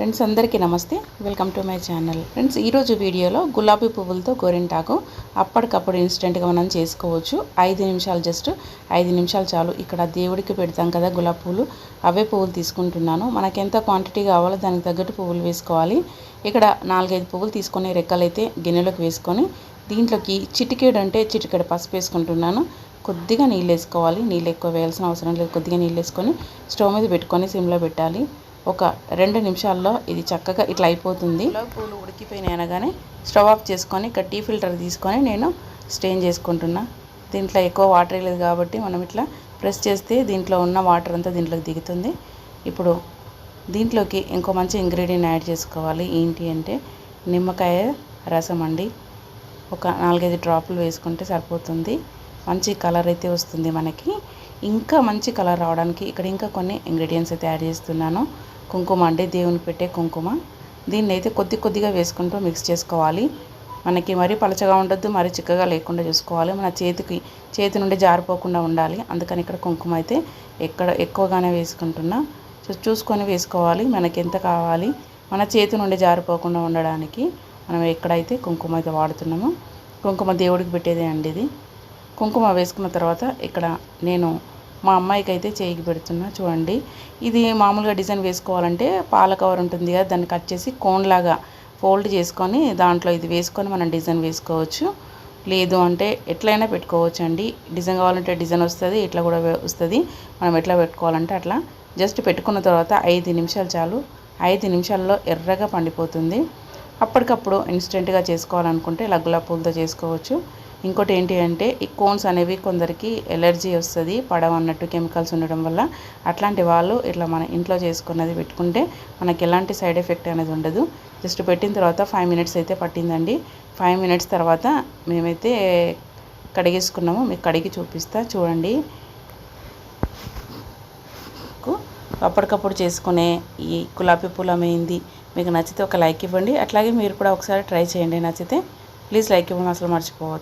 Friends అందరికీ నమస్తే. Welcome to my channel friends ఈరోజు వీడియోలో గులాబీ పువ్వులతో గోరింటాకు అప్పటికప్పుడు ఇన్స్టెంట్గా మనం చేసుకోవచ్చు. ఐదు నిమిషాలు జస్ట్ ఐదు నిమిషాలు చాలు. ఇక్కడ దేవుడికి పెడతాం కదా గులాబీ పువ్వులు. అవే పువ్వులు తీసుకుంటున్నాను. మనకి ఎంత క్వాంటిటీ కావాలో దానికి తగ్గట్టు పువ్వులు వేసుకోవాలి. ఇక్కడ నాలుగైదు పువ్వులు తీసుకొని రెక్కలైతే గిన్నెలోకి వేసుకొని దీంట్లోకి చిటికేడు అంటే చిటికెడు పసుపు వేసుకుంటున్నాను. కొద్దిగా నీళ్ళు వేసుకోవాలి. నీళ్ళు ఎక్కువ వేయాల్సిన అవసరం లేదు. కొద్దిగా నీళ్ళు వేసుకొని స్టవ్ మీద పెట్టుకొని సిమ్లో పెట్టాలి. ఒక రెండు నిమిషాల్లో ఇది చక్కగా ఇట్లా అయిపోతుంది. పూలు ఉడికిపోయినాయి అనగానే స్టవ్ ఆఫ్ చేసుకొని ఇక్కడ టీ ఫిల్టర్ తీసుకొని నేను స్టెయిన్ చేసుకుంటున్నా. దీంట్లో ఎక్కువ వాటర్ లేదు కాబట్టి మనం ఇట్లా ప్రెస్ చేస్తే దీంట్లో ఉన్న వాటర్ అంతా దీంట్లోకి దిగుతుంది. ఇప్పుడు దీంట్లోకి ఇంకో మంచి ఇంగ్రీడియంట్ యాడ్ చేసుకోవాలి. ఏంటి అంటే నిమ్మకాయ రసం అండి. ఒక నాలుగైదు డ్రాపులు వేసుకుంటే సరిపోతుంది. మంచి కలర్ అయితే వస్తుంది మనకి. ఇంకా మంచి కలర్ రావడానికి ఇక్కడ ఇంకా కొన్ని ఇంగ్రీడియంట్స్ అయితే యాడ్ చేస్తున్నాను. కుంకుమ అంటే దేవుని పెట్టే కుంకుమ. దీన్ని అయితే కొద్ది కొద్దిగా వేసుకుంటూ మిక్స్ చేసుకోవాలి. మనకి మరీ పలచగా ఉండొద్దు మరీ చిక్కగా లేకుండా చూసుకోవాలి. మన చేతికి చేతి నుండి జారిపోకుండా ఉండాలి. అందుకని ఇక్కడ కుంకుమ అయితే ఎక్కడ ఎక్కువగానే వేసుకుంటున్నా. చూసుకొని వేసుకోవాలి. మనకి ఎంత కావాలి? మన చేతి నుండి జారిపోకుండా ఉండడానికి మనం ఎక్కడైతే కుంకుమ అయితే వాడుతున్నామో కుంకుమ దేవుడికి పెట్టేదే అండి ఇది. కుంకుమ వేసుకున్న తర్వాత ఇక్కడ నేను మా అమ్మాయికి అయితే చేయికి పెడుతున్నా. చూడండి. ఇది మామూలుగా డిజైన్ వేసుకోవాలంటే పాల కవర్ ఉంటుంది కదా దాన్ని కట్ చేసి కోన్లాగా ఫోల్డ్ చేసుకొని దాంట్లో ఇది వేసుకొని మనం డిజైన్ వేసుకోవచ్చు. లేదు అంటే ఎట్లయినా పెట్టుకోవచ్చు అండి డిజైన్ కావాలంటే డిజైన్ వస్తుంది ఇట్లా కూడా వస్తుంది. మనం ఎట్లా పెట్టుకోవాలంటే అట్లా. జస్ట్ పెట్టుకున్న తర్వాత ఐదు నిమిషాలు చాలు. ఐదు నిమిషాల్లో ఎర్రగా పండిపోతుంది. అప్పటికప్పుడు ఇన్స్టెంట్గా చేసుకోవాలనుకుంటే లగ్గుల పూలతో చేసుకోవచ్చు. ఇంకోటి ఏంటి అంటే ఈ కోన్స్ అనేవి కొందరికి ఎలర్జీ వస్తుంది పడవన్నట్టు కెమికల్స్ ఉండడం వల్ల. అట్లాంటి వాళ్ళు ఇట్లా మన ఇంట్లో చేసుకున్నది పెట్టుకుంటే మనకి ఎలాంటి సైడ్ ఎఫెక్ట్ అనేది ఉండదు. జస్ట్ పెట్టిన తర్వాత ఫైవ్ మినిట్స్ అయితే పట్టిందండి. ఫైవ్ మినిట్స్ తర్వాత మేమైతే కడిగేసుకున్నాము. మీకు కడిగి చూపిస్తా చూడండి. అప్పటికప్పుడు చేసుకునే ఈ గులాబీ పూల మెయింది మీకు నచ్చితే ఒక లైక్ ఇవ్వండి. అట్లాగే మీరు కూడా ఒకసారి ట్రై చేయండి. నచ్చితే ప్లీజ్ లైక్ ఇవ్వడం అసలు మర్చిపోవద్దు.